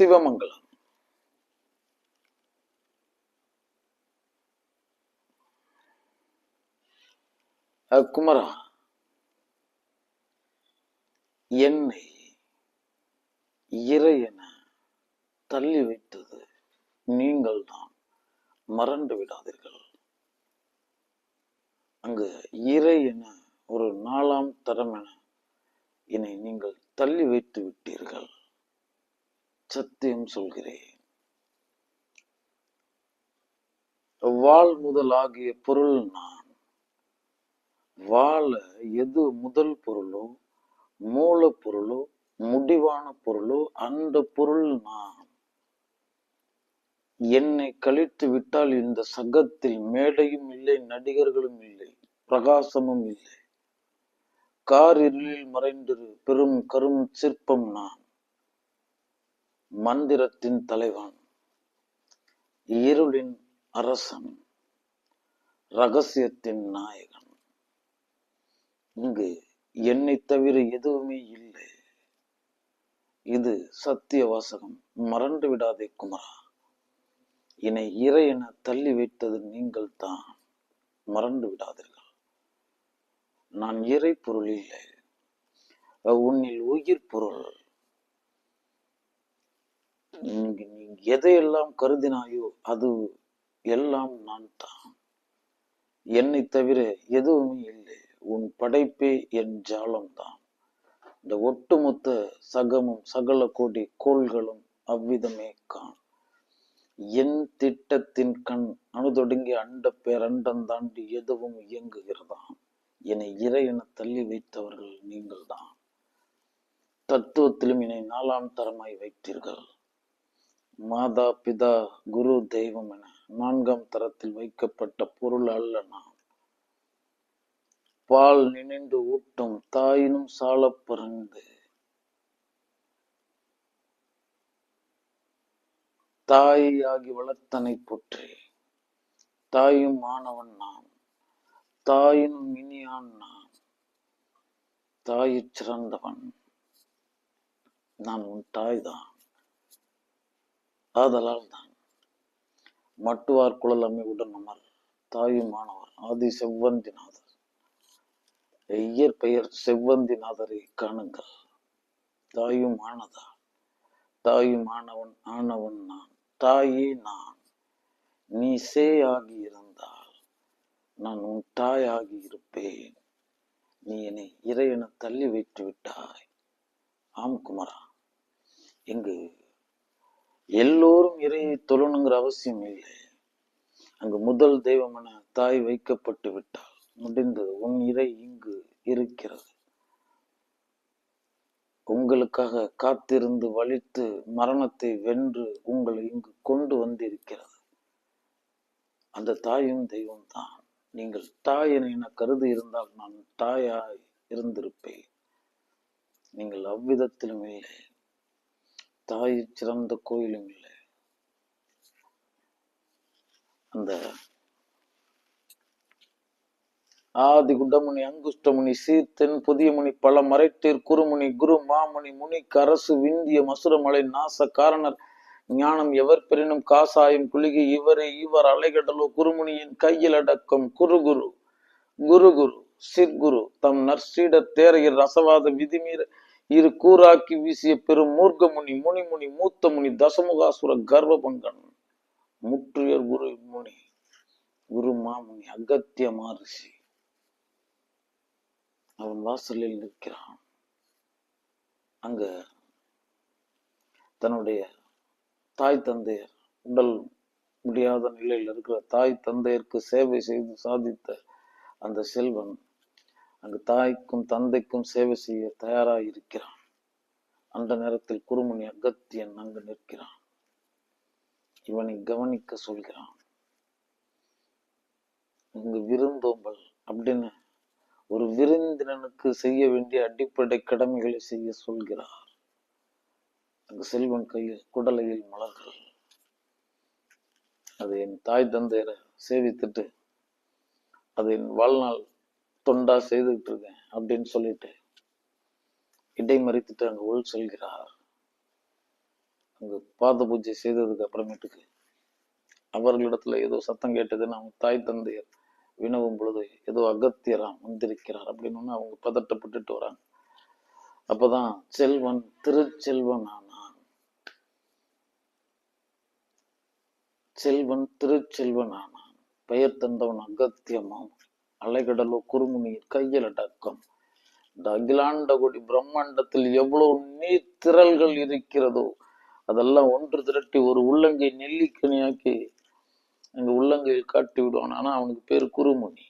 சிவமங்கலம். குமரா. என்னை இறையென தள்ளி வைத்தது நீங்கள் தான் மறந்து விடாதீர்கள். அங்கு இறை என ஒரு நாலாம் தரம் என என்னை நீங்கள் தள்ளி வைத்து விட்டீர்கள். சத்தியம் சொல்கிறேன். வாழ் முதலாகிய பொருள் நான். வாழ எது முதல் பொருளோ மூலப்பொருளோ முடிவான பொருளோ அந்த பொருள் நான். என்னை கழித்து விட்டால் இந்த சகத்தில் மேடையும் இல்லை நடிகர்களும் இல்லை பிரகாசமும் இல்லை. கார் இருளில் மறைந்திரு பெரும் கரும் சிற்பம் நான். மந்திரத்தின் தலைவன். இருளின் அரசன். ரகசியத்தின் நாயகன். இங்கு என்னை தவிர எதுவுமே இல்லை. இது சத்திய வாசகம் மறந்து விடாதே குமரா. என்னை இறை என தள்ளி வைத்தது நீங்கள் தான் மறந்து விடாதீர்கள். நான் இறை பொருள் இல்லை. உன்னில் உயிர் பொருள். நீங்க நீ எதையெல்லாம் கருதினாயோ அது எல்லாம் நான் தான். என்னை தவிர எதுவுமே இல்லை. உன் படைப்பே என் ஜாலம்தான். இந்த ஒட்டுமொத்த சகமும் சகல கோடி கோள்களும் அவ்விதமே காண். என் திட்டத்தின் கண் அணுதொடுங்கி அண்ட பேரண்டம் தாண்டி எதுவும் இயங்குகிறதாம் என்னை இறை என தள்ளி வைத்தவர்கள் நீங்கள்தான். தத்துவத்திலும் என்னை நாலாம் தரமாய் வைத்தீர்கள். மாதா பிதா குரு தெய்வம் என நான்காம் தரத்தில் வைக்கப்பட்ட பொருள் அல்ல நான் பால் நினைந்து ஊட்டும் தாயினும் சாலப் பிறந்து தாயாகி வளர்த்தனை போற்றி தாயும் மாணவன் நான் தாயினும் இனியான் நான் தாயிற் சிறந்தவன். நான் உன் தாய்தான் ஆதலால் தான் மட்டுவார் குழல் அமைவுடன் அமர் தாயும் மாணவர் ஆதி செவ்வந்திநாதர். இயற்பெயர் செவ்வந்திநாதரை காணுங்கள். தாயும் ஆனதா? தாயும் ஆனவன் ஆனவன் நான். தாயே நான். நீ சேயாகி இருந்தால் நான் உன் தாயாகி இருப்பேன். நீ என்னை இறையென தள்ளி வைத்து விட்டாய் ஆம் குமரா இங்கு எல்லோரும் இறையை தொழணுங்கிற அவசியம் இல்லை. அங்கு முதல் தெய்வம் என தாய் வைக்கப்பட்டு விட்டால் முடிந்தது உன் இறை இங்கு இருக்கிறது. உங்களுக்காக காத்திருந்து வலித்து மரணத்தை வென்று உங்களை இங்கு கொண்டு வந்திருக்கிறது. அந்த தாயும் தெய்வம் தான். நீங்கள் தாய் என என கருதி இருந்தால் நான் தாயாய் இருந்திருப்பேன். நீங்கள் அவ்விதத்திலும் இல்லை. தாய் சிறந்த கோயிலும் இல்லை அந்த ஆதி குண்டமுனி அங்குஷ்டமுனி சீர்த்தென் புதியமுனி பல மறைத்தீர் குருமுனி குரு மாமுனி முனிக்கு அரசு விந்திய மசுரமலை நாச காரணர் ஞானம் எவர் பெறினும் காசாயம் குளிகை இவரே இவர் அலைகடலோ குருமுனியின் கையில் அடக்கம் குரு குரு குரு குரு சிற்குரு தம் நற்சீடர் தேரையில் ரசவாத விதிமீற இரு கூறாக்கி வீசிய பெரும் மூர்க்கமுனி முனிமுனி மூத்த முனி தசமுகாசுர கர்வபங்கன் முற்றுயர் குரு முனி குரு மாமுனி அகத்திய மகரிஷி அவன் வாசலில் நிற்கிறான். அங்க தன்னுடைய தாய் தந்தையர் உடல் முடியாத நிலையில் இருக்கிற தாய் தந்தையருக்கு சேவை செய்து சாதித்த அந்த செல்வன் அங்கு தாய்க்கும் தந்தைக்கும் சேவை செய்ய தயாராக இருக்கிறான் அந்த நேரத்தில் குருமுனி அகத்தியன் அங்கு நிற்கிறான். இவனை கவனிக்க சொல்கிறான் இங்கு விருந்தோம்பல் அப்படின்னு ஒரு விருந்தினனுக்கு செய்ய வேண்டிய அடிப்படை கடமைகளை செய்ய சொல்கிறார். அங்கு செல்வன் கையில் குடலையில் மலர்கள். அது என் தாய் தந்தையரை சேவித்துட்டு அது என் வாழ்நாள் தொண்டா செய்துகிட்டு இருக்கேன் அப்படின்னு சொல்லிட்டு இடைமறித்துட்டு அங்க உள் செல்கிறார். அங்கு பாத பூஜை செய்ததுக்கு அப்புறமேட்டுக்கு அவர்களிடத்துல ஏதோ சத்தம் கேட்டதுன்னு அவங்க தாய் தந்தையர். வினவும் பொழுது ஏதோ அகத்தியராம் வந்திருக்கிறார் அப்படின்னு அவங்க பதட்டப்பட்டுட்டு வராங்க. அப்பதான் செல்வன் திருச்செல்வன் ஆனான். செல்வன் திருச்செல்வன் ஆனான். பெயர் தந்தவன் அகத்தியமாம். அலைகடலோ குறுமுனியில் கையில் அடக்கம். இந்த அகிலாண்ட கொடி பிரம்மாண்டத்தில் எவ்வளவு நீர் திரள்கள் இருக்கிறதோ அதெல்லாம் ஒன்று திரட்டி ஒரு உள்ளங்கை நெல்லிக்கனியாக்கி எங்க உள்ளங்கையில் காட்டி விடுவான். ஆனா அவனுக்கு பேர் குறுமுனி.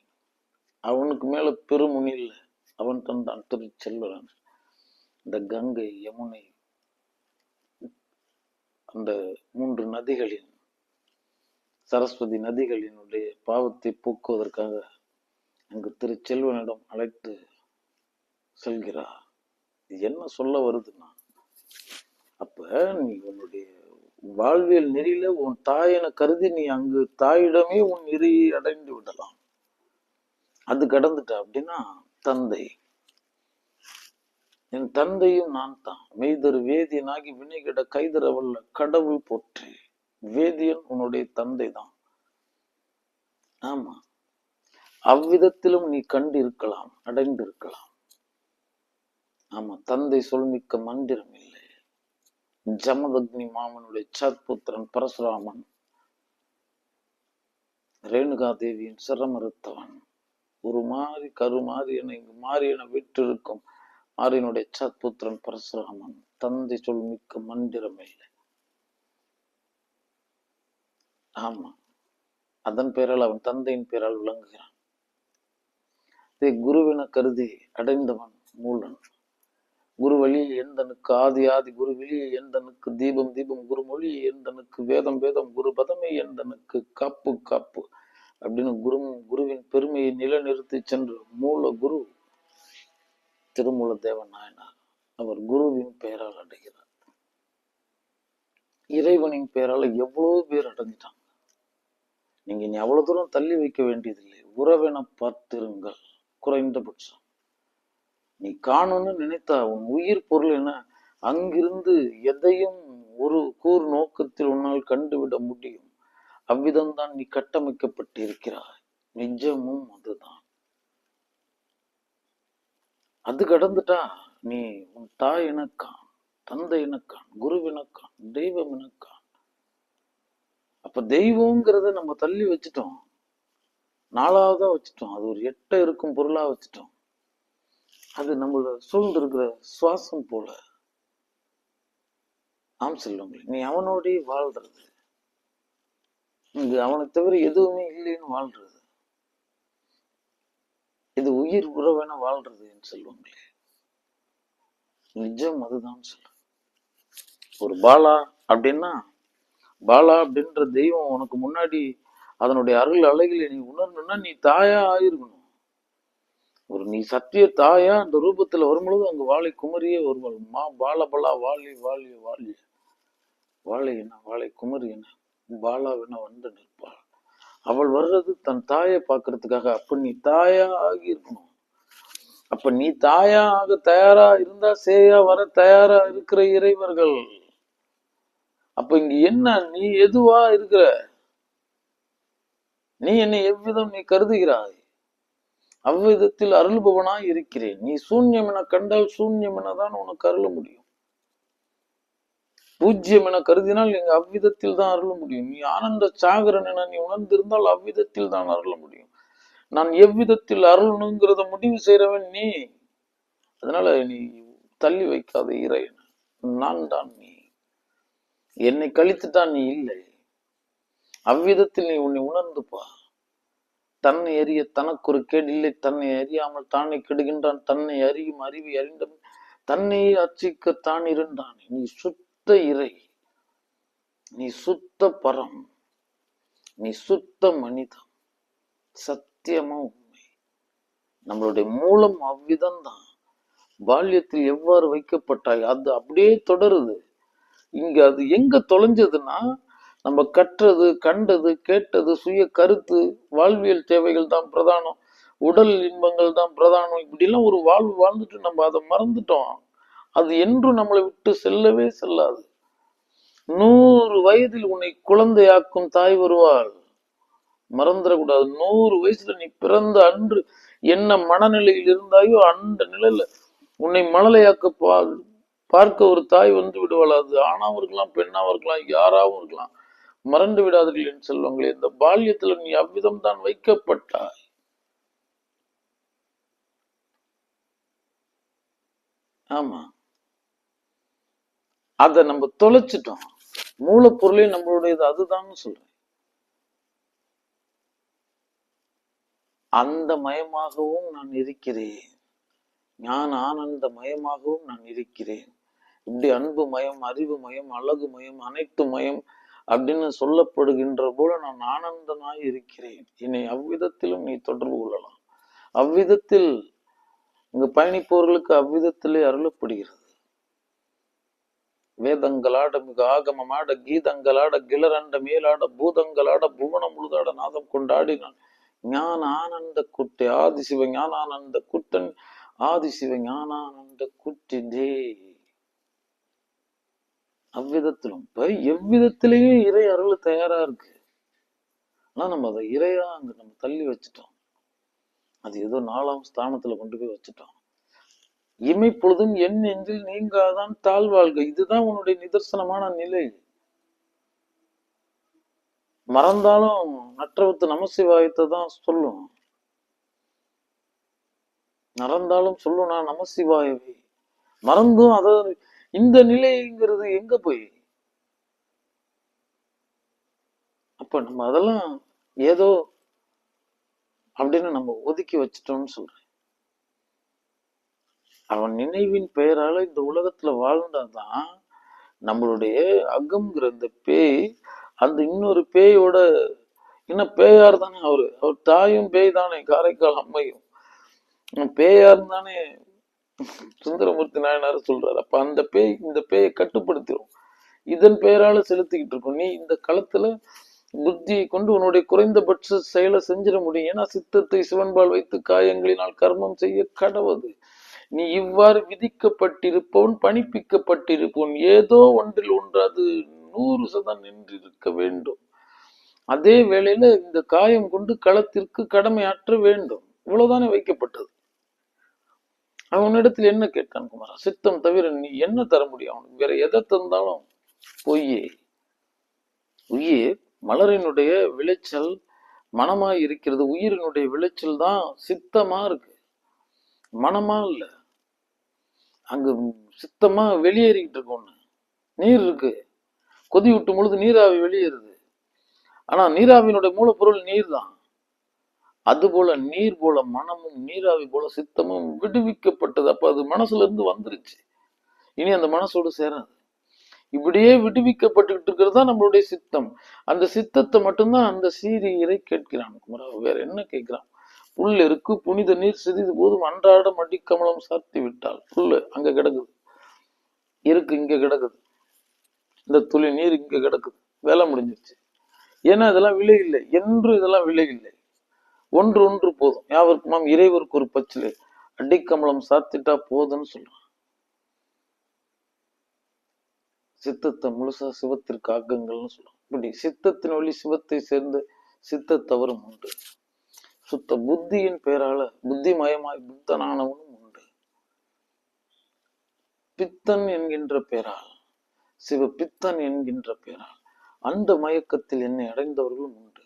அவனுக்கு மேல பெருமுனி இல்லை. அவன் தந்தான் திருச்செல்வன் இந்த கங்கை யமுனை அந்த மூன்று நதிகளின் சரஸ்வதி நதிகளினுடைய பாவத்தை போக்குவதற்காக அங்கு திருச்செல்வனிடம் அழைத்து செல்கிறார். என்ன சொல்ல வருதுன்னா அப்ப நீ உன்னுடைய வாழ்வியல் நெறியில உன் தாயனை கருதி நீ அங்கு தாயிடமே உன் நெறியை அடைந்து விடலாம். அது கடந்துட்ட அப்படின்னா தந்தை. என் தந்தையும் நான் தான். மெய்தர் வேதியனாகி வினைகிட கைதரவல்ல கடவுள் போற்றி. வேதியன் உன்னுடைய தந்தை தான் ஆமா. அவ்விதத்திலும் நீ கண்டிருக்கலாம் அடைந்திருக்கலாம். ஆமா தந்தை சொல்மிக்க மந்திரம் இல்லை. ஜமதக்னி மாமனுடைய சத்புத்திரன் பரசுராமன் ரேணுகா தேவியின் சிரமறுத்தவன். ஒரு மாறி கரு மாறி என இங்கு மாறி என விட்டிருக்கும் மாறினுடைய சத்புத்திரன் பரசுராமன் தந்தை சொல் மிக்க மந்திரம் இல்லை. ஆமா அதன் பெயரால் அவன் தந்தையின் பெயரால் விளங்குகிறான். இதை குருவென கருதி அடைந்தவன் மூலன். குரு வழி எந்தனுக்கு ஆதி ஆதி குரு வெளி எந்தனுக்கு தீபம் தீபம் குரு மொழி எந்தனுக்கு வேதம் வேதம் குரு பதமை எந்தனுக்கு காப்பு காப்பு அப்படின்னு குரு குருவின் பெருமையை நிலநிறுத்தி சென்று மூல குரு திருமூல தேவன் நாயனார் அவர் குருவின் பெயரால் அடைகிறார். இறைவனின் பெயரால் எவ்வளவு பேர் அடைஞ்சிட்டாங்க? நீங்க இனி அவ்வளவு தூரம் தள்ளி வைக்க வேண்டியதில்லை. உறவென பார்த்திருங்கள். குறைந்தபட்சம் நீ காணும்னு நினைத்தா உன் உயிர் பொருள் என அங்கிருந்து எதையும் ஒரு கூர் நோக்கத்தில் உன்னால் கண்டுவிட முடியும். அவ்விதம்தான் நீ கட்டமைக்கப்பட்டிருக்கிறாய். நிஜமும் அதுதான். அது கடந்துட்டா நீ உன் தாய் எனக்கான் தந்தை எனக்கான் குருவினக்கான் தெய்வம் எனக்கான் அப்ப தெய்வங்கிறத நம்ம தள்ளி வச்சுட்டோம். நாலாவதா வச்சுட்டோம். அது ஒரு எட்ட இருக்கும் பொருளா வச்சுட்டோம். அது நம்மள சூழ்ந்து இருக்கிற சுவாசம் போல. ஆம் செல்வங்களே நீ அவனோடய வாழ்றது. இங்கு அவனை தவிர எதுவுமே இல்லைன்னு வாழ்றது. இது உயிர் உறவென வாழ்றது என் செல்வங்களே. நிஜம் அதுதான் சொல்ல ஒரு பாலா அப்படின்னா பாலா அப்படின்ற தெய்வம் உனக்கு முன்னாடி அதனுடைய அருள் அலைகளை நீ உணரணும்னா நீ தாயா ஆயிருக்கணும் ஒரு நீ சத்திய தாயா அந்த ரூபத்துல வரும்பொழுது அங்க வாழை குமரியே வருவாள். மா பால பலா வாழி வாழி வாழி வாழை என்ன வாழை குமரி என்ன? பாலாவென வந்து நிற்பாள். அவள் வர்றது தன் தாயை பார்க்கறதுக்காக. அப்ப நீ தாயா ஆகி இருக்கணும் அப்ப நீ தாயா ஆக தயாரா இருந்தா சேயா வர தயாரா இருக்கிற இறைவர்கள். அப்ப இங்க என்ன நீ எதுவா இருக்கிற? நீ என்னை எவ்விதம் நீ கருதுகிறாய்? அவ்விதத்தில் அருள்பவனாய் இருக்கிறேன். நீ சூன்யம் என கண்டால் சூன்யம் எனதான் உனக்கு அருள முடியும். பூஜ்யம் என கருதினால் நீங்க அவ்விதத்தில் தான் அருள முடியும். நீ ஆனந்த சாகரன் என நீ உணர்ந்திருந்தால் அவ்விதத்தில் தான் அருள முடியும். நான் எவ்விதத்தில் அருளணுங்கிறத முடிவு செய்யறவன் நீ. அதனால நீ தள்ளி வைக்காத இறை நான் தான் நீ. என்னை கழித்துட்டான் நீ இல்லை. அவ்விதத்தில் நீ உன்னை உணர்ந்துப்பா தன்னை அறிய தனக்கு ஒரு கேடு இல்லை. தன்னை அறியாமல் தானே கெடுகின்றான். தன்னை அறியும் அறிவை அறிந்தவன் தன்னையே அர்ச்சிக்கத்தான் இருந்தான். நீ சுத்த இறை. நீ சுத்த பரம். நீ சுத்த மனிதம். சத்தியமா உண்மை. நம்மளுடைய மூலம் அவ்விதம்தான். பால்யத்தில் எவ்வாறு வைக்கப்பட்டாய்? அது அப்படியே தொடருது. இங்க அது எங்க தொலைஞ்சதுன்னா நம்ம கற்றது கண்டது கேட்டது சுய கருத்து வாழ்வியல் தேவைகள் தான் பிரதானம். உடல் இன்பங்கள் தான் பிரதானம். இப்படிலாம் ஒரு வாழ்வு வாழ்ந்துட்டு நம்ம அதை மறந்துட்டோம். அது என்றும் நம்மளை விட்டு செல்லவே செல்லாது. நூறு வயதில் உன்னை குழந்தையாக்கும் தாய் வருவாள். மறந்துடக்கூடாது. நூறு வயசுல நீ பிறந்த அன்று என்ன மனநிலையில் இருந்தாயோ அந்த நிலையில உன்னை மழலையாக்க பா பார்க்க ஒரு தாய் வந்து விடுவாள். அது ஆணாவும் இருக்கலாம் பெண்ணாவும் இருக்கலாம் யாராவும் இருக்கலாம். மறந்து விடாதீர்கள் என்று சொல்லுவாங்களே இந்த பால்யத்தில் நீ அவ்விதம் தான் வைக்கப்பட்டாய். ஆமா. அத நம்ம தொலைச்சிட்டோம். மூலப்பொருளே நம்மளுடையது அதுதான் சொல்றேன். அந்த மயமாகவும் நான் இருக்கிறேன். ஞான ஆனந்த மயமாகவும் நான் இருக்கிறேன். இப்படி அன்பு மயம் அறிவு மயம் அழகு மயம் அனைத்து மயம் அப்படின்னு சொல்லப்படுகின்ற போல நான் ஆனந்தனாய் இருக்கிறேன். என்னை அவ்விதத்திலும் நீ தொடர்பு கொள்ளலாம். அவ்விதத்தில் இங்கு பயணிப்பவர்களுக்கு அவ்விதத்திலே அருளப்படுகிறது. வேதங்களாட மிக ஆகமமாட கீதங்களாட கிளரண்ட மேலாட பூதங்களாட புவனம் முழுதாட நாதம் கொண்டாடினான். ஞான ஆனந்த குட்டி ஆதிசிவ ஞானானந்த குட்டன் ஆதிசிவ ஞானானந்த குட்டி தே அவ்விதத்திலும். இப்ப எவ்விதத்திலையும் இறை அருள் தயாரா இருக்கு. ஆனா நம்ம அதை இறையா அங்க நம்ம தள்ளி வச்சுட்டோம். அது ஏதோ நாலாம் ஸ்தானத்துல கொண்டு போய் வச்சுட்டோம். இமைப்பொழுதும் என் நெஞ்சில் நீங்காதான் தாழ்வாழ்க இதுதான் உன்னுடைய நிதர்சனமான நிலை. மறந்தாலும் நற்றவத்து நமசிவாயத்தை தான் சொல்லும். மறந்தாலும் சொல்லும் நான் நமசிவாயவே. மறந்தும் அதை இந்த நிலைங்கிறது எங்க போய்? அப்ப நம்ம அதெல்லாம் ஏதோ அப்படின்னு நம்ம ஒதுக்கி வச்சிட்டோம்னு சொல்றேன். அவன் நினைவின் பெயரால இந்த உலகத்துல வாழ்ந்தாதான் நம்மளுடைய அகம்ங்கிற அந்த பேய் அந்த இன்னொரு பேயோட இன்னும் பேயார் தானே அவரு. அவர் தாயும் பேய் தானே காரைக்கால் அம்மையும். பேயார் தானே சுந்தரமூர்த்தி நாயனார் சொல்றாரு அப்ப அந்த பேய் இந்த பேயை கட்டுப்படுத்திடும் இதன் பெயரால செலுத்திக்கிட்டு இருக்கும். நீ இந்த களத்துல புத்தியை கொண்டு உன்னுடைய குறைந்தபட்ச செயலை செஞ்சிட முடியும். ஏன்னா சித்தத்தை சிவன்பால் வைத்து காயங்களினால் கர்மம் செய்ய கடவுது. நீ இவ்வாறு விதிக்கப்பட்டிருப்பவன் பணிப்பிக்கப்பட்டிருப்பவன். ஏதோ ஒன்றில் ஒன்று அது நூறு சதம் நின்றிருக்க வேண்டும். அதே வேளையில இந்த காயம் கொண்டு களத்திற்கு கடமையாற்ற வேண்டும். இவ்வளவுதானே வைக்கப்பட்டது. அவனிடத்தில் என்ன கேட்டான் குமாரா? சித்தம் தவிர நீ என்ன தர முடியும் அவனுக்கு? வேற எதை தந்தாலும் பொய்யே. உயிர் மலரினுடைய விளைச்சல் மனமாய் இருக்கிறது. உயிரினுடைய விளைச்சல் தான் சித்தமா இருக்கு. மனமா இல்ல. அங்கு சித்தமா வெளியேறிக்கிட்டு இருக்கு ஒண்ணு. நீர் இருக்கு. கொதி விட்டும் பொழுது நீராவி வெளியேறுது. ஆனா நீராவியினுடைய மூலப்பொருள் நீர் தான் அது போல நீர் போல மனமும் நீராவி போல சித்தமும் விடுவிக்கப்பட்டது. அப்ப அது மனசுல இருந்து வந்துருச்சு. இனி அந்த மனசோடு சேராது. இப்படியே விடுவிக்கப்பட்டுக்கிட்டு இருக்கிறது தான் நம்மளுடைய சித்தம். அந்த சித்தத்தை மட்டும்தான் அந்த சீரியரை கேட்கிறான். குமரா வேற என்ன கேட்கிறான்? புல் இருக்கு புனித நீர் சிறிது போதும். அன்றாட மடிக்கமலம் சாத்தி விட்டால் புல்லு அங்க கிடக்குது. இருக்கு இங்க கிடக்குது. இந்த துளி நீர் இங்க கிடக்குது. வேலை முடிஞ்சிருச்சு. ஏன்னா இதெல்லாம் விலை இல்லை. என்று இதெல்லாம் விலை இல்லை. ஒன்று ஒன்று போதும். யாவருக்குமாம் இறைவருக்கு ஒரு பச்சிலே. அடிக்கமலம் சாத்திட்டா போதும்னு சொல்றான் சித்தத்தை முழுசா சிவத்திற்கு ஆக்கங்கள்னு சொல்றோம் இப்படி சித்தத்தின் வழி சிவத்தை சேர்ந்த சித்த தவறும் உண்டு. சுத்த புத்தியின் பெயரால புத்தி மயமாய் புத்தனானவனும் உண்டு. பித்தன் என்கின்ற பெயரால் சிவ பித்தன் என்கின்ற பெயரால் அந்த மயக்கத்தில் என்னை அடைந்தவர்களும் உண்டு.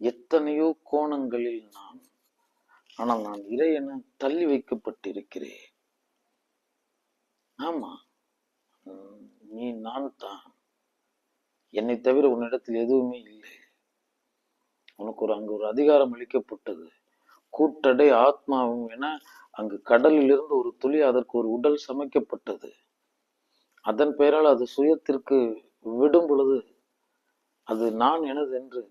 எத்தனையோ கோணங்களில் நான் ஆனால் நான் இறையென தள்ளி வைக்கப்பட்டிருக்கிறேன். ஆமா நீ நான் தான். என்னை தவிர உன்னிடத்தில் எதுவுமே இல்லை. உனக்கு ஒரு அங்கு ஒரு அதிகாரம் அளிக்கப்பட்டது. கூட்டடை ஆத்மாவும் என அங்கு கடலில் இருந்து ஒரு துளி அதற்கு ஒரு உடல் சமைக்கப்பட்டது. அதன் பெயரால் அது சுயத்திற்கு விடும் பொழுது அது நான் எனது என்று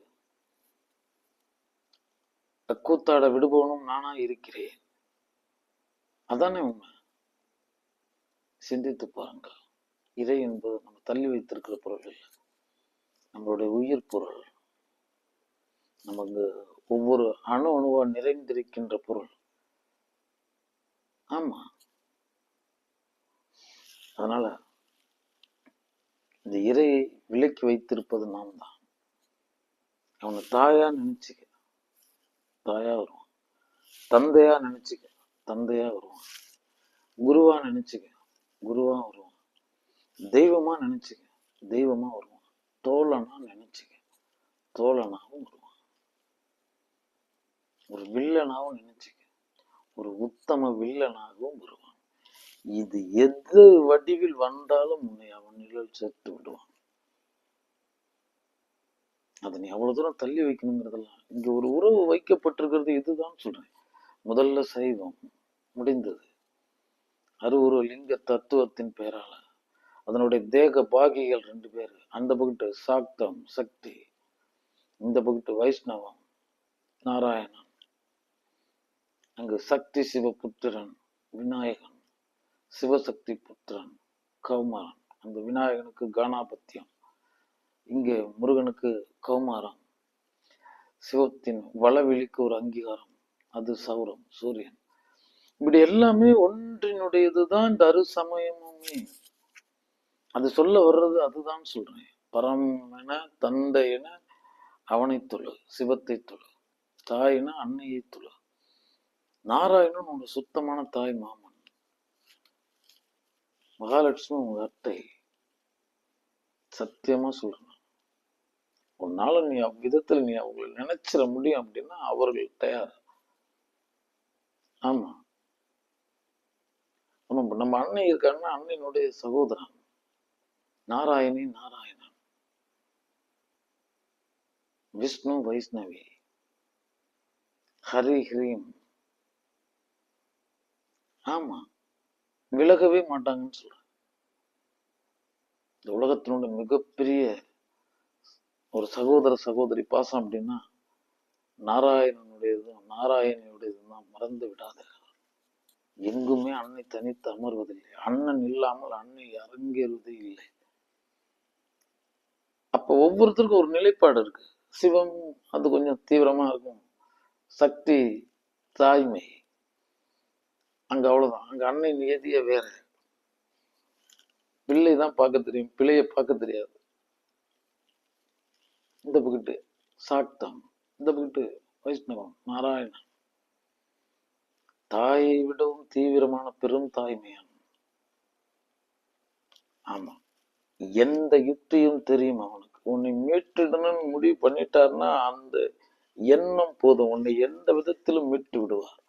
கூத்தாட விடுபவனும் நானா இருக்கிறேன். அதானே உண்மை? சிந்தித்து பாருங்கள். இறை என்பது நம்ம தள்ளி வைத்திருக்கிற பொருள் இல்லை. நம்மளுடைய உயிர் பொருள். நமக்கு ஒவ்வொரு அணு அணுவா நிறைந்திருக்கின்ற பொருள். ஆமா. அதனால இந்த இறையை விலக்கி வைத்திருப்பது நாம் தான் அவனை தாயா நினைச்சுக்க. தாயா வருவான். தந்தையா நினைச்சுக்க தந்தையா வருவான். குருவா நினைச்சுக்க குருவா வருவான். தெய்வமா நினைச்சுக்க தெய்வமா வருவான். தோழனா நினைச்சுக்க தோழனாவும் வருவான். ஒரு வில்லனாவும் நினைச்சுக்க ஒரு உத்தம வில்லனாகவும் வருவான். இது எது வடிவில் வந்தாலும் உன்னை அவன் நிழல் சேர்த்து விடுவான். அதை நீ அவ்வளவு தூரம் தள்ளி வைக்கணுங்கிறதெல்லாம் இங்க ஒரு உறவு வைக்கப்பட்டிருக்கிறது இதுதான் சொல்றேன். முதல்ல சைவம் முடிந்தது. அருவுருவ லிங்க தத்துவத்தின் பெயரால. அதனுடைய தேக பாகிகள் ரெண்டு பேர். அந்த பக்கத்து சாக்தம் சக்தி. இந்த பக்கத்து வைஷ்ணவம் நாராயணன். அங்கு சக்தி சிவபுத்திரன் விநாயகன். சிவசக்தி புத்திரன் கௌமாரன். அந்த விநாயகனுக்கு கானாபத்தியம். இங்கே முருகனுக்கு கௌமாரம். சிவத்தின் வளவெளிக்கு ஒரு அங்கீகாரம். அது சௌரம் சூரியன். இப்படி எல்லாமே ஒன்றினுடையதுதான் இந்த அருசமயமுமே அது சொல்ல வர்றது அதுதான் சொல்றேன். பரம் என தந்தை என அவனை தொழு சிவத்தை தொழு தாயின அன்னையை தொழு. நாராயணன் உங்க சுத்தமான தாய் மாமன். மகாலட்சுமி உங்க அத்தை. சத்தியமா சொல்றேன். உன்னால நீ அவ்விதத்துல நீ அவங்களை நினைச்சிட முடியும் அப்படின்னா அவர்கள் தயார். ஆமா. நம்ம நம்ம அன்னை இருக்காருன்னா அன்னையினுடைய சகோதரன். நாராயணி நாராயணன். விஷ்ணு வைஷ்ணவி. ஹரி ஹரீம். ஆமா. விலகவே மாட்டாங்கன்னு சொல்றேன் இந்த உலகத்தினுடைய மிகப்பெரிய ஒரு சகோதர சகோதரி பாசம் அப்படின்னா நாராயணனுடையதும் நாராயணியுடையதும் தான் மறந்து விடாதீர்கள் எங்குமே அன்னை தனித்து அமர்வதில்லை. அண்ணன் இல்லாமல் அன்னை அரங்கேறுவதே இல்லை. அப்ப ஒவ்வொருத்தருக்கும் ஒரு நிலைப்பாடு இருக்கு. சிவம் அது கொஞ்சம் தீவிரமா இருக்கும். சக்தி தாய்மை. அங்க அவ்வளவுதான். அங்க அன்னை நியதியே வேற. பிள்ளை தான் பார்க்க தெரியும். பிள்ளைய பார்க்க தெரியாது. இந்த பக்கிட்டு சாக்தம் இந்த பக்கிட்டு வைஷ்ணவம் நாராயணன். தாயை விடவும் தீவிரமான பெரும் தாய்மையான். ஆமா. எந்த யுக்தியும் தெரியும் அவனுக்கு. உன்னை மீட்டுடணும்னு முடிவு பண்ணிட்டாருன்னா அந்த எண்ணம் போதும். உன்னை எந்த விதத்திலும் மீட்டு விடுவார்.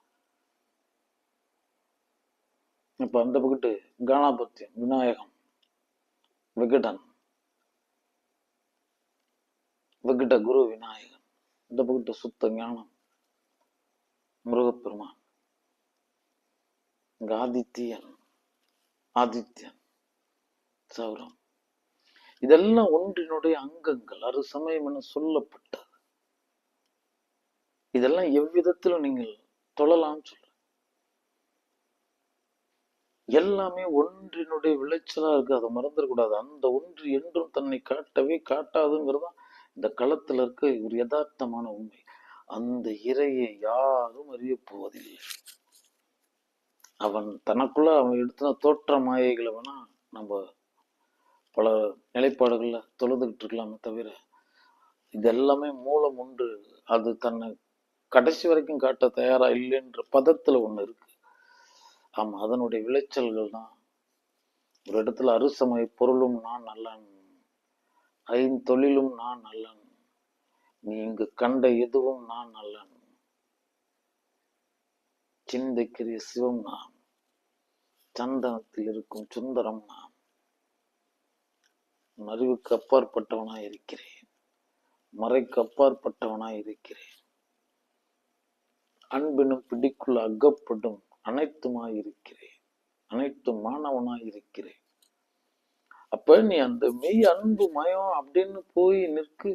இப்ப அந்த பக்கத்து கானாபத்தியம் விநாயகம் விகடன். இவகிட்ட குரு விநாயகன் இந்த பக்கத்து சுத்த ஞானம் முருகப்பெருமான் இங்க ஆதித்யன் ஆதித்யன் சௌரம். இதெல்லாம் ஒன்றினுடைய அங்கங்கள் அருசமயம் என சொல்லப்பட்டது. இதெல்லாம் எவ்விதத்திலும் நீங்கள் தொழலாம் சொல்ல எல்லாமே ஒன்றினுடைய விளைச்சலா இருக்கு அதை மறந்துடக்கூடாது. அந்த ஒன்று என்றும் தன்னை காட்டவே காட்டாதுங்கிறதான் இந்த களத்துல இருக்க ஒரு யதார்த்தமான உண்மை. அந்த இறையை யாரும் அறிய போவதில்லை அவன் தனக்குள்ள அவன் எடுத்த தோற்ற மாயைகளை வேணா நம்ம பல நிலைப்பாடுகள்ல தொழுதுகிட்டு இருக்கலாமே தவிர இதெல்லாமே மூலம் உண்டு அது தன்னை கடைசி வரைக்கும் காட்ட தயாரா இல்லைன்ற பதத்துல ஒண்ணு இருக்கு. ஆமா அதனுடைய விளைச்சல்கள் தான். ஒரு இடத்துல அறுசமய பொருளும் நான் நல்லான் ஐந்தொழிலும் நான் அல்லன் நீ இங்கு கண்ட எதுவும் நான் அல்லன் சிந்திக்கிற சிவம் நான் சந்தனத்தில் இருக்கும் சுந்தரம் நான் உன் அறிவுக்கு அப்பாற்பட்டவனாய் இருக்கிறேன். மறைக்கு அப்பாற்பட்டவனாய் இருக்கிறேன். அன்பினும் பிடிக்குள்ள அகப்படும் அனைத்துமாய் இருக்கிறேன். அனைத்து மாணவனாய் இருக்கிறேன். அப்ப நீ அந்த மெய் அன்பு மயம் அப்படின்னு போய் நிற்கு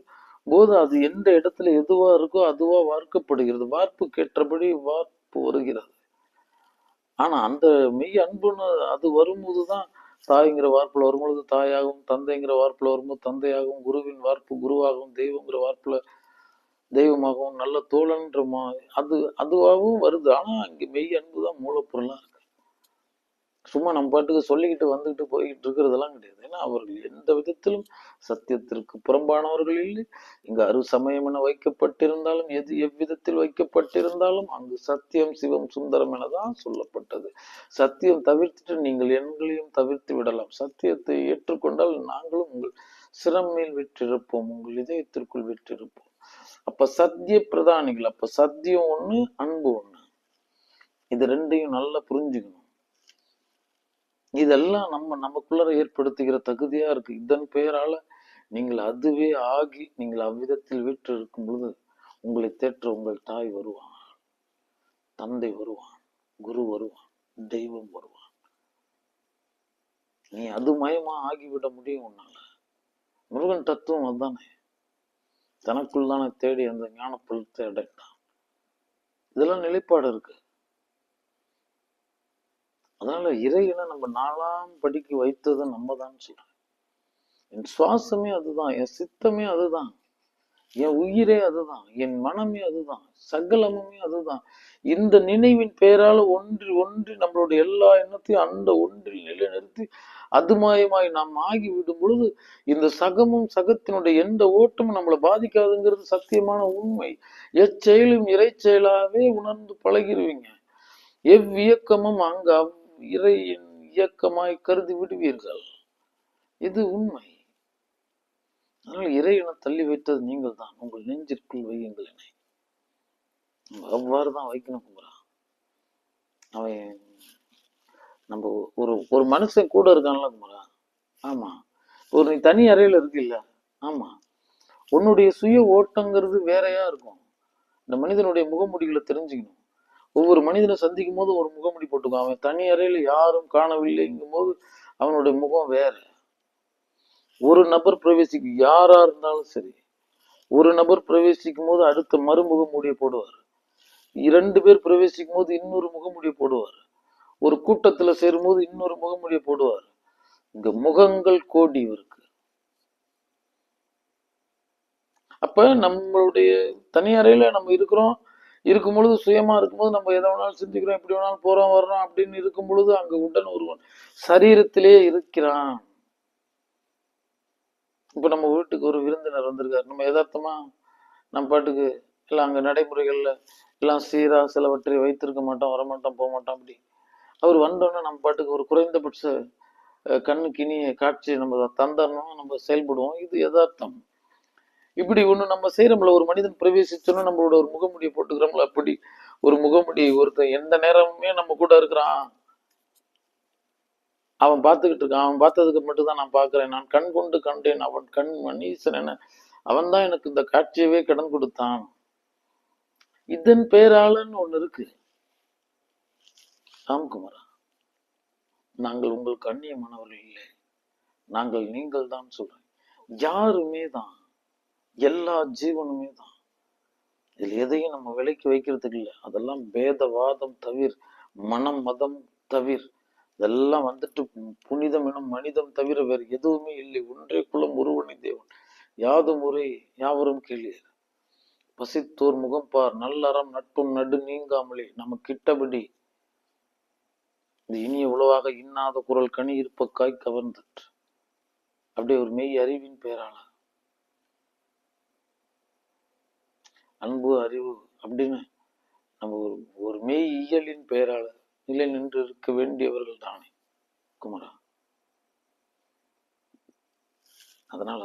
போது அது எந்த இடத்துல எதுவா இருக்கோ அதுவா வார்க்கப்படுகிறது. வார்ப்பு கேட்டபடி வார்ப்பு வருகிறது. ஆனா அந்த மெய் அன்புன்னு அது வரும்போதுதான் தாய்ங்கிற வார்ப்புல வரும்பொழுது தாயாகவும் தந்தைங்கிற வார்ப்புல வரும்போது தந்தையாகவும் குருவின் வார்ப்பு குருவாகவும் தெய்வங்கிற வார்ப்புல தெய்வமாகவும் நல்ல தோழன்ற மா அது அதுவாகவும் வருது. ஆனா அங்கே மெய் அன்பு தான் மூலப்பொருளா இருக்கு சும்மா நம்ம பாட்டுக்கு சொல்லிக்கிட்டு வந்துக்கிட்டு போய்கிட்டு இருக்கிறதெல்லாம் கிடையாது. ஏன்னா அவர்கள் எந்த விதத்திலும் சத்தியத்திற்கு புறம்பானவர்கள் இல்லை. இங்கு அரு சமயம் என வைக்கப்பட்டிருந்தாலும் எது எவ்விதத்தில் வைக்கப்பட்டிருந்தாலும் அங்கு சத்தியம் சிவம் சுந்தரம் எனதான் சொல்லப்பட்டது. சத்தியம் தவிர்த்துட்டு நீங்கள் எண்களையும் தவிர்த்து விடலாம். சத்தியத்தை ஏற்றுக்கொண்டால் நாங்களும் உங்கள் சிரமையில் விற்றிருப்போம். உங்கள் இதயத்திற்குள் விற்றிருப்போம். அப்ப சத்திய பிரதானிகள் அப்ப சத்தியம் ஒண்ணு அன்பு ஒண்ணு. இது ரெண்டையும் நல்லா புரிஞ்சுக்கணும். இதெல்லாம் நம்ம நமக்குள்ளார ஏற்படுத்துகிற தகுதியா இருக்கு. இதன் பெயரால நீங்கள் அதுவே ஆகி நீங்கள் அவ்விதத்தில் வீட்டில் இருக்கும் பொழுது உங்களை தேற்ற உங்கள் தாய் வருவான். தந்தை வருவான். குரு வருவான். தெய்வம் வருவான். நீ அது மயமா ஆகிவிட முடியும் உன்னால. முருகன் தத்துவம் அதுதானே. தனக்குள் தானே தேடி அந்த ஞான பழுத்தை அடைந்தான். இதெல்லாம் நிலைப்பாடு இருக்கு. அதனால இறைவனை நம்ம நாலாம் படிக்கு வைத்தது நம்ம தான் சொல்றேன். என் சுவாசமே அதுதான் என் சித்தமே அதுதான் என் உயிரே அதுதான் என் மனமே அதுதான் சகலமுமே அதுதான். இந்த நினைவின் பெயரால ஒன்றி ஒன்றி நம்மளுடைய எல்லா எண்ணத்தையும் அந்த ஒன்றில் நிலைநிறுத்தி அதுமாயமாய் நாம் ஆகி விடும் பொழுது இந்த சகமும் சகத்தினுடைய எந்த ஓட்டமும் நம்மளை பாதிக்காதுங்கிறது சத்தியமான உண்மை. எச்செயலும் இறை உணர்ந்து பழகிருவீங்க. எவ்வியக்கமும் அங்கு அவ் இறையின் இயக்கமாய் கருதி விடுவீர்கள். இது உண்மை. அதனால் இறையினை தள்ளி வைத்தது நீங்கள் தான். உங்கள் நெஞ்சிற்குள் வையுங்கள் என்னை. அவ்வாறு தான் வைக்கணும் குமரா. அவன் நம்ம ஒரு ஒரு மனுஷன் கூட இருக்கான்ல குமரா. ஆமா. ஒரு நீ தனி அறையில இருக்குல்ல. ஆமா. உன்னுடைய சுய ஓட்டங்கிறது வேறையா இருக்கும். இந்த மனிதனுடைய முகமுடிகளை தெரிஞ்சுக்கணும். ஒவ்வொரு மனிதனை சந்திக்கும் போது ஒரு முகமுடி போட்டுக்கும் அவன் தனி அறையில யாரும் காணவில்லைங்கும் போது அவனுடைய முகம் வேற. ஒரு நபர் பிரவேசிக்கும் யாரா இருந்தாலும் சரி ஒரு நபர் பிரவேசிக்கும் போது அடுத்த மறுமுக மூடிய போடுவார். இரண்டு பேர் பிரவேசிக்கும் போது இன்னொரு முகமுடியை போடுவார். ஒரு கூட்டத்துல சேரும்போது இன்னொரு முகமுடியை போடுவார். இங்க முகங்கள் கோடி இருக்கு அப்ப நம்மளுடைய தனி அறையில நம்ம இருக்கிறோம். இருக்கும் பொழுது சுயமா இருக்கும்போது நம்ம எதை வேணாலும் சிந்திக்கிறோம் எப்படி வேணாலும் போறோம் வர்றோம் அப்படின்னு இருக்கும் பொழுது அங்க உடன் ஒருவன் சரீரத்திலே இருக்கிறான். இப்ப நம்ம வீட்டுக்கு ஒரு விருந்தினர் வந்திருக்காரு. நம்ம யதார்த்தமா நம்ம பாட்டுக்கு எல்லாம் அங்க நடைமுறைகள்ல எல்லாம் சீரா சிலவற்றை வைத்திருக்க மாட்டோம் வரமாட்டோம் போக மாட்டோம் அப்படி. அவர் வந்தோடனே நம்ம பாட்டுக்கு ஒரு குறைந்தபட்ச அஹ், கண்ணுக்கு இனிய காட்சி நம்ம தந்தரணும் நம்ம செயல்படுவோம். இது யதார்த்தம். இப்படி ஒன்று நம்ம செய்கிறோம்ல ஒரு மனிதன் பிரவேசிச்சோன்னு நம்மளோட ஒரு முகமுடியை போட்டுக்கிறோம்ல அப்படி ஒரு முகமுடி ஒருத்தன் எந்த நேரமுமே நம்ம கூட இருக்கிறான். அவன் பார்த்துக்கிட்டு இருக்கான். அவன் பார்த்ததுக்கு மட்டும்தான் நான் பார்க்குறேன். நான் கண் கொண்டு கண்டேன். அவன் கண் மணீசன் என. அவன் தான் எனக்கு இந்த காட்சியவே கடன் கொடுத்தான். இதன் பேராளன்னு ஒன்று இருக்கு. ராம்குமாரா நாங்கள் உங்களுக்கு அந்நியமானவர்கள் இல்லை. நாங்கள் நீங்கள் தான் சொல்றேன். யாருமே தான் எல்லா ஜீவனுமே தான். இதுல எதையும் நம்ம விலைக்கு வைக்கிறதுக்கு இல்லை. அதெல்லாம் பேதவாதம் தவிர மனம் மதம் தவிர. இதெல்லாம் வந்துட்டு புனிதம் எனும் மனிதம் தவிர வேறு எதுவுமே இல்லை. ஒன்றே குலம் ஒருவனை தேவன். யாதும் ஒரே யாவரும் கேளீர் பசித்தோர் முகம் பார். நல்லறம் நட்பும் நடு நீங்காமலே. நம்ம கிட்டபடி. இந்த இனிய உளவாக இன்னாத குரல் கனி இருப்பக்காய் கவர்ந்தற்று. அப்படியே ஒரு மெய் அறிவின் பெயரால அன்பு அறிவு அப்படின்னு நம்ம ஒரு ஒரு மெய் இயலின் பெயரால நிலை நின்று இருக்க வேண்டியவர்கள் தானே குமரா. அதனால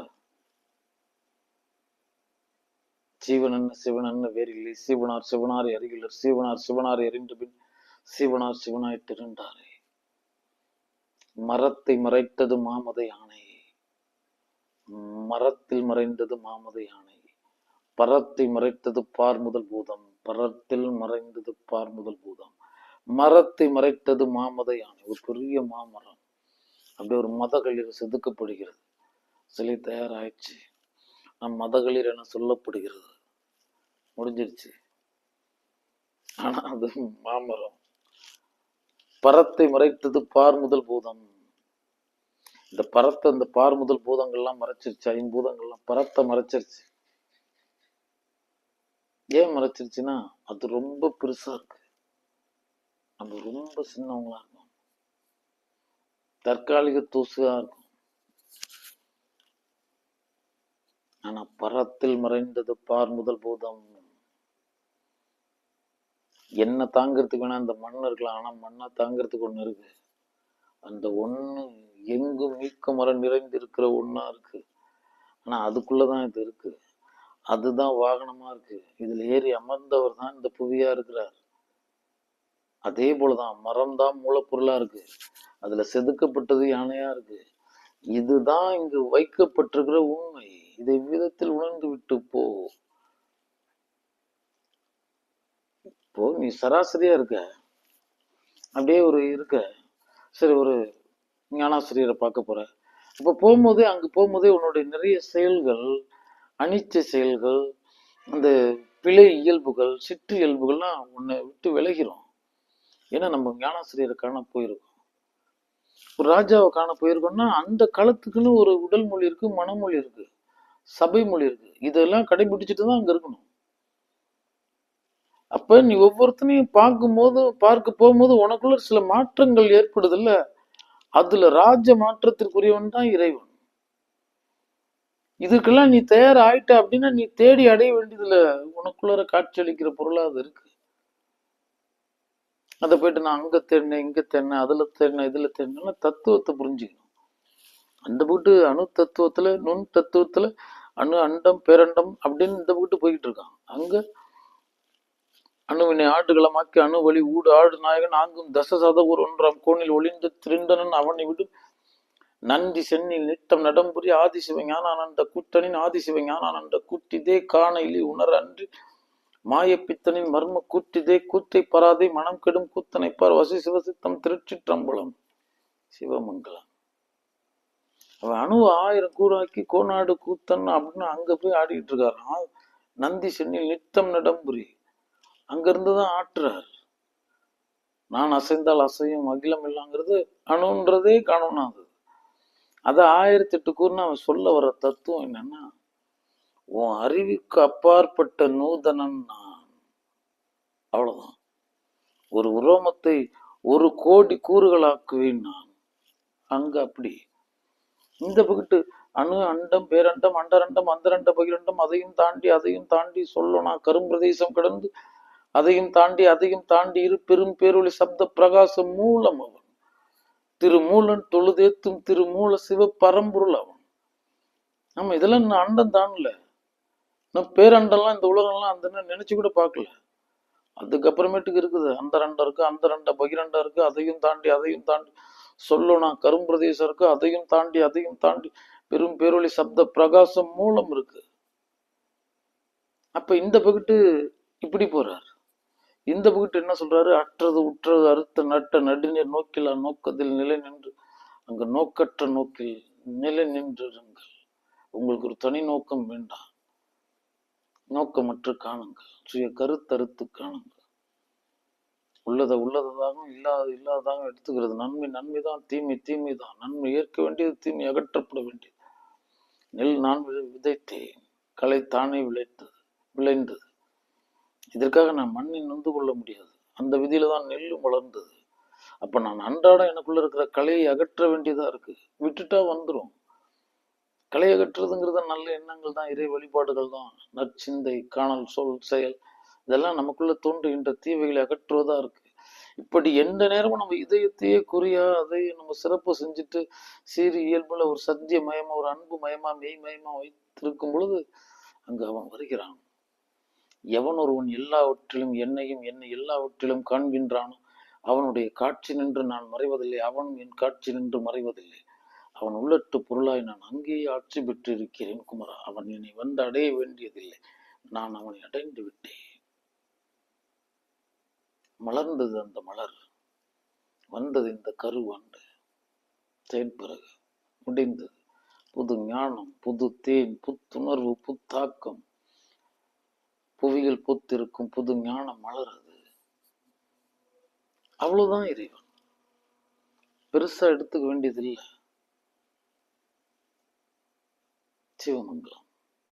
சீவனன் சிவனன் வேறில்லை சிவனார் சிவனார் அருகிலர் சிவனார் சிவனார் எறிந்த பின் சிவனார் சிவனாய் திருண்டாரே மரத்தை மறைத்தது மாமதை யானை மரத்தில் மறைந்தது மாமதை யானை பரத்தை மறைத்தது பார் முதல் பூதம் பரத்தில் மறைந்தது பார் முதல் பூதம். மரத்தை மறைத்தது மாமத யானை ஒரு பெரிய மாமரம். அப்படியே ஒரு மதகளிர் செதுக்கப்படுகிறது. சிலை தயாராயிடுச்சு. நம் மதகளிர் என சொல்லப்படுகிறது. முடிஞ்சிருச்சு ஆனா அது மாமரம். பரத்தை மறைத்தது பார் முதல் பூதம். இந்த பரத்தை இந்த பார் முதல் பூதங்கள்லாம் மறைச்சிருச்சு. ஐம்பூதங்கள்லாம் பரத்தை மறைச்சிருச்சு. ஏன் மறைச்சிருச்சுன்னா அது ரொம்ப பெருசா இருக்கு. நம்ம ரொம்ப சின்னவங்களா இருக்கும் தற்காலிக தூசுதா இருக்கும் ஆனா பரத்தில் மறைந்தது பார் முதல் பூதம். என்ன தாங்கிறதுக்கு வேணா அந்த மண் இருக்கலாம். ஆனா மண்ணை தாங்கிறதுக்கு ஒண்ணு இருக்கு. அந்த ஒண்ணு எங்கும் மீக்க மரம் நிறைந்து இருக்கிற ஒண்ணா இருக்கு. ஆனா அதுக்குள்ளதான் இது இருக்கு. அதுதான் வாகனமா இருக்கு. இதுல ஏறி அமர்ந்தவர் தான் இந்த புவியா இருக்கிறார். அதே போலதான் மரம் தான் மூலப்பொருளா இருக்கு. அதுல செதுக்கப்பட்டது யானையா இருக்கு. இதுதான் இங்கு வைக்கப்பட்டிருக்கிற உண்மை. இதை விதத்தில் உணர்ந்து விட்டு போ. இப்போ நீ சராசரியா இருக்க. அப்படியே ஒரு இருக்க. சரி ஒரு ஞானாசிரியரை பார்க்க போற. அப்ப போகும்போதே அங்க போகும்போதே உன்னுடைய நிறைய செயல்கள் அனிச்ச செயல்கள் அந்த பிழை இயல்புகள் சிற்று இயல்புகள்லாம் உன்னை விட்டு விலகிறோம் ஏன்னா நம்ம ஞானாசிரியரை காண போயிருக்கோம். ஒரு ராஜாவை காண போயிருக்கோம்னா அந்த காலத்துக்குன்னு ஒரு உடல் மொழி இருக்கு மனமொழி இருக்கு சபை மொழி இருக்கு. இதெல்லாம் கடைபிடிச்சிட்டு தான் அங்க இருக்கணும். அப்ப நீ ஒவ்வொருத்தனையும் பார்க்கும்போது பார்க்க போகும்போது உனக்குள்ள சில மாற்றங்கள் ஏற்படுதுல்ல? அதுல ராஜ மாற்றத்திற்குரியவன் தான் இறைவன். இதுக்கெல்லாம் நீ தயார் ஆயிட்ட அப்படின்னா நீ தேடி அடைய வேண்டியதுல உனக்குள்ள காட்சியளிக்கிற பொருளா அது இருக்கு. அதை போயிட்டு நான் அங்க தேடினேன் இங்க தேடினேன் அதுல தேடினேன் இதுல தேடினேன்னா தத்துவத்தை புரிஞ்சுக்கணும். அந்த போட்டு அணு தத்துவத்துல நுண் தத்துவத்துல அணு அண்டம் பேரண்டம் அப்படின்னு இந்த போட்டு போய்கிட்டு இருக்கான். அங்க அணுவினை ஆடுகளமாக்கி அணு வழி ஊடு ஆடு நாயகன் ஆங்கும் தசசத ஒரு ஒன்றாம் கோணில் ஒளிந்து திருண்டனன் அவனை விட்டு நந்தி சென்னில் நிட்டம் நடம்புரி ஆதிசிவ ஞானானந்த கூட்டனின் ஆதிசிவ ஞானானந்த கூட்டிதே காண இலி உணர அன்று மாயப்பித்தனின் மர்ம கூட்டிதே கூத்தை பராதை மனம் கெடும் கூத்தனைப்பார் வசி சிவசித்தம் திருச்சிற்றம்பலம் சிவமங்கலம். அவன் அணு ஆயிரம் கூறாக்கி கோநாடு கூத்தன் அப்படின்னு அங்க போய் ஆடிக்கிட்டு இருக்காராம் நந்தி சென்னில் நித்தம் நடம்புரி. அங்க இருந்துதான் ஆட்டுறாரு. நான் அசைந்தால் அசையும் அகிலம் இல்லைங்கிறது அணுன்றதே காணணும் அது அதை ஆயிரத்தி எட்டு கூறுன்னு அவன் சொல்ல வர தத்துவம் என்னன்னா உன் அறிவுக்கு அப்பாற்பட்ட நூதனன் நான். அவ்வளவுதான். ஒரு உரோமத்தை ஒரு கோடி கூறுகளாக்குவேன் நான். அங்க அப்படி. இந்த பக்கத்து அணு அண்டம் பேரண்டம் அண்டரண்டம் அந்தரண்ட பகிரண்டம் அதையும் தாண்டி அதையும் தாண்டி சொல்லணும் கரும்பிரதேசம் கடந்து அதையும் தாண்டி அதையும் தாண்டி இரு பெரும் பேரொளி சப்த பிரகாசம் மூலம் அவன் திருமூலன் தொழுதேத்தும் திருமூல சிவ பரம்பொருள் அவன். நம்ம இதெல்லாம் இன்னும் அண்டம் தானல? இன்னும் பேரண்டம்லாம் இந்த உலகம்லாம் அந்த நினைச்சு கூட பார்க்கல. அதுக்கப்புறமேட்டுக்கு இருக்குது அந்த ரெண்டா இருக்கு அந்த ரெண்டா பகிரண்டம் இருக்கு அதையும் தாண்டி அதையும் தாண்டி. சொல்லணும் கரும்பிரதேசம் இருக்கு அதையும் தாண்டி அதையும் தாண்டி. பெரும் பேரொழி சப்த பிரகாசம் மூலம் இருக்கு. அப்ப இந்த பகுட்டு இப்படி போறாரு. இந்த பகுட்டு என்ன சொல்றாரு? அற்றது உற்றது அறுத்த நட்ட நடுநீர் நோக்கிலா நோக்கத்தில் நிலை நின்று அங்கு நோக்கற்ற நோக்கில் நிலை நின்றிருங்கள். உங்களுக்கு ஒரு தனி நோக்கம் வேண்டாம் நோக்கமற்று காணுங்கள். சுய கருத்தறுத்து காணுங்கள். உள்ளதை உள்ளதாகவும் இல்லாத இல்லாததாகவும் எடுத்துக்கிறது. நன்மை நன்மை தான் தீமை தீமை தான் நன்மை ஏற்க வேண்டியது தீமை அகற்றப்பட வேண்டியது. நெல் நான் விதைத்தேன். களை தானே விளைத்தது விளைந்தது. இதற்காக நான் மண்ணை நொந்து கொள்ள முடியாது. அந்த விதியில தான் நெல்லும் வளர்ந்தது. அப்ப நான் அன்றாடம் எனக்குள்ள இருக்கிற கலையை அகற்ற வேண்டியதா இருக்கு. விட்டுட்டா வந்துரும். கலை அகற்றுறதுங்கிறது நல்ல எண்ணங்கள் தான் இறை வழிபாடுகள் தான். நற்சிந்தை காணல் சொல் செயல் இதெல்லாம் நமக்குள்ள தோன்றுகின்ற தீவைகளை அகற்றுவதா இருக்கு. இப்படி எந்த நேரமும் நம்ம இதயத்தையே குறியா அதை நம்ம சிறப்பு செஞ்சுட்டு சீரி இயல்புல ஒரு சத்திய மயமா ஒரு அன்பு மயமா மெய் மயமா வைத்திருக்கும் பொழுது அங்கு அவன் வருகிறான். எவன் ஒருவன் எல்லாவற்றிலும் என்னையும் என்னை எல்லாவற்றிலும் காண்கின்றானோ அவனுடைய காட்சி நின்று நான் மறைவதில்லை அவனும் என் காட்சி நின்று மறைவதில்லை. அவன் உள்ளட்டு பொருளாய் நான் அங்கேயே ஆட்சி பெற்றிருக்கிறேன் குமரா. அவன் என்னை வந்து அடைய வேண்டியதில்லை. நான் அவனை அடைந்து விட்டேன். மலர்ந்தது அந்த மலர். வந்தது இந்த கருவாண்டு தேன்பிறகு முடிந்தது. புது ஞானம் புது தேன் புத்துணர்வு புத்தாக்கம். புவியில் பூத்திருக்கும் புது ஞானம் மலருது. அவ்வளவுதான் இறைவன். பெருசா எடுத்துக்க வேண்டியதில்லை. சிவமங்கலம்.